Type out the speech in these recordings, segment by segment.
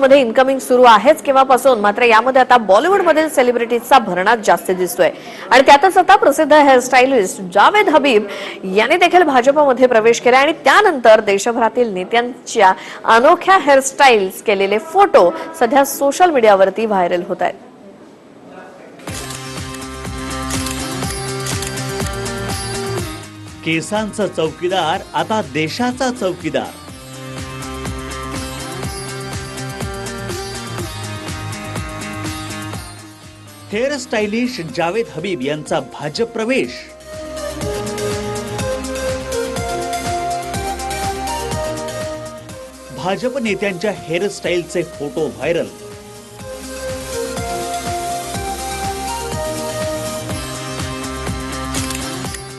मध्ये इन्कमिंग सुरू आहेच केव्हापासून? मात्र यामध्ये आता बॉलिवूडमधील सेलिब्रिटीजचा भरणाच जास्त दिसतोय. आणि त्यातच आता प्रसिद्ध हेअरस्टाईलिस्ट जावेद हबीब यांनी देखील भाजपमध्ये प्रवेश केला आणि त्यानंतर देशभरातील नेत्यांच्या अनोख्या हेअरस्टाईल्स केलेले फोटो सध्या सोशल मीडियावरती व्हायरल होत आहेत. केसांचा चौकीदार आता देशाचा चौकीदार. हेअर स्टायलिश जावेद हबीब यांचा भाजप प्रवेश भाजप नेत्यांच्या हेअरस्टाईलचे फोटो व्हायरल.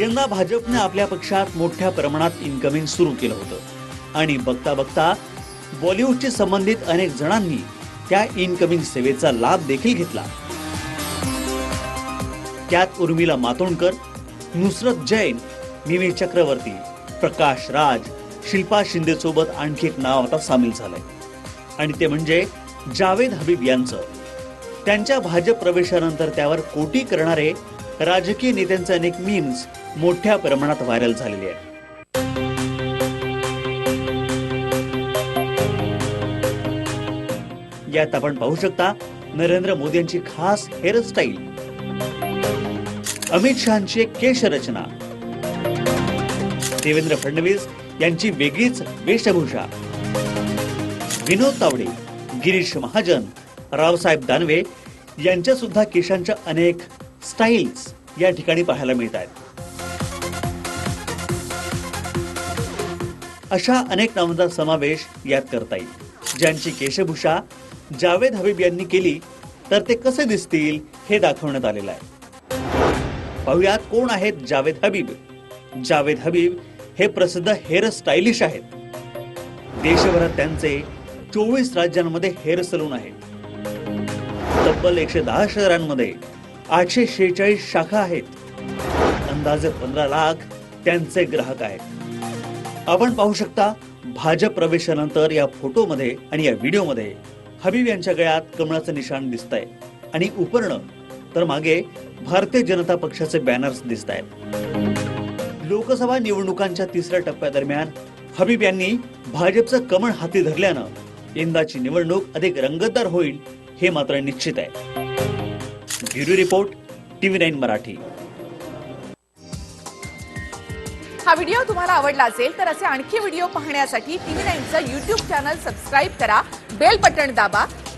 यंदा भाजपने आपल्या पक्षात मोठ्या प्रमाणात इन्कमिंग सुरू केलं होतं. आणि बघता बघता बॉलिवूडशी संबंधित अनेक जणांनी त्या इनकमिंग सेवेचा लाभ देखील घेतला. त्यात उर्मिला मातोंडकर नुसरत जैन मिमी चक्रवर्ती प्रकाश राज शिल्पा शिंदे सोबत आणखी एक नाव आता सामील झालंय. आणि ते म्हणजे जावेद हबीब यांचं. त्यांच्या भाजप प्रवेशानंतर त्यावर कोटी करणारे राजकीय नेत्यांचे अनेक मीम्स मोठ्या प्रमाणात व्हायरल झालेले आहेत. यात आपण पाहू शकता नरेंद्र मोदी यांची खास हेअरस्टाईल. अमित शहाची केश रचना. देवेंद्र फडणवीस यांची वेगळीच वेशभूषा. विनोद तावडे गिरीश महाजन रावसाहेब दानवे यांच्या सुद्धा केशांच्या अनेक स्टाईल्स या ठिकाणी पाहायला मिळत आहेत अशा अनेक नावांचा समावेश यात करता येईल. ज्यांची केशभूषा जावेद हबीब यांनी केली तर ते कसे दिसतील हे दाखवण्यात आलेलं आहे. पाहुयात कोण आहेत जावेद हबीब. जावेद हबीब हे प्रसिद्ध हेअर स्टायलिश आहेत. देशभरात त्यांचे चोवीस राज्यांमध्ये हेअर सलून आहेत. तब्बल एकशे दहा शहरांमध्ये आठशे शेहेचाळीस शाखा आहेत. अंदाजे पंधरा लाख त्यांचे ग्राहक आहेत. आपण पाहू शकता भाजप प्रवेशानंतर या फोटोमध्ये आणि या व्हिडिओमध्ये हबीब यांच्या गळ्यात कमळाचं निशाण दिसत आहे आणि उपर्ण तर मागे भारतीय जनता पक्षाचे बॅनर्स दिसत आहेत. लोकसभा निवडणुकांच्या तिसऱ्या टप्प्यादरम्यान हबीब यांनी भाजपचं कमळ हाती धरल्यानं यंदाची निवडणूक अधिक रंगतदार होईल हे मात्र निश्चित आहे. Bureau report TV nine Marathi. हा व्हिडिओ तुम्हाला आवडला असेल तर असे आणखी व्हिडिओ पाहण्यासाठी टीव्ही नाईनचं युट्यूब चॅनल सबस्क्राईब करा बेल बटण दाबा